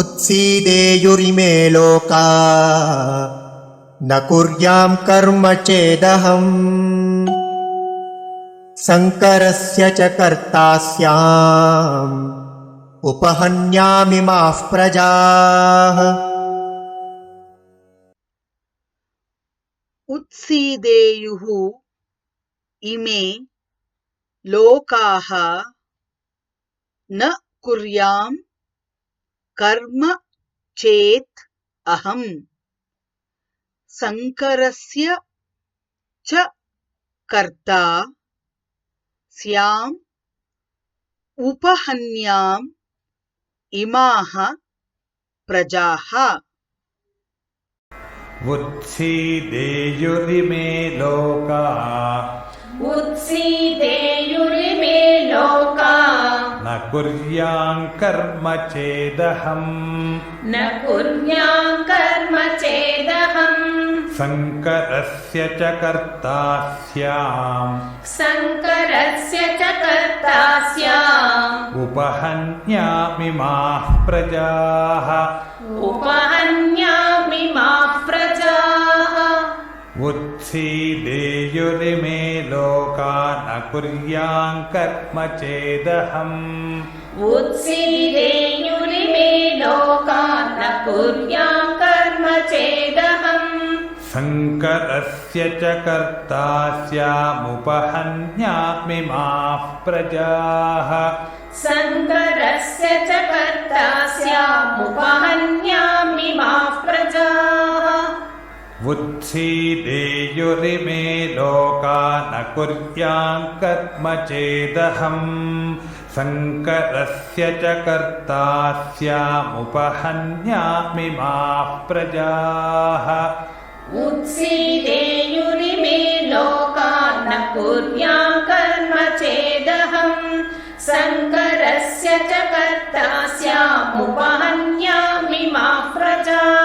उत्सीदेयुरिमे लोका न कुर्याम् कर्म चेदहम्। शङ्करस्य च कर्ता स्याम् उपहन्यामिमाः प्रजाः। उत्सीदेयुः इमे लोकाः न कुर्याम् कर्म चेत् अहम्। शङ्करस्य च कर्ता स्याम् उपहन्याम् इमाः प्रजाः न कुर्याम् कर्म चेदहम् न कुर्याम् कर्म चेदहम् शङ्करस्य च कर्ता स्याम् शङ्करस्य च कर्ता स्याम् उपहन्यामिमाः प्रजाः। उपहन्यामिमाः प्रजाः उत्सीदेयुरिमे लोका न कुर्याम् कर्म चेदहम् उत्सीदेयुरिमे लोका न कुर्याम् कर्म चेदहम् शङ्करस्य च कर्ता स्यामुपहन्यामिमाः प्रजाः उत्सीदेयुरिमे लोका न कुर्याम् कर्म चेदहम् शङ्करस्य च कर्ता स्यामुपहन्यामिमाः प्रजाः। उत्सीदेयुरिमे लोका न कुर्याम् कर्म चेदहम् शङ्करस्य च कर्ता स्यामुपहन्यामिमाः प्रजाः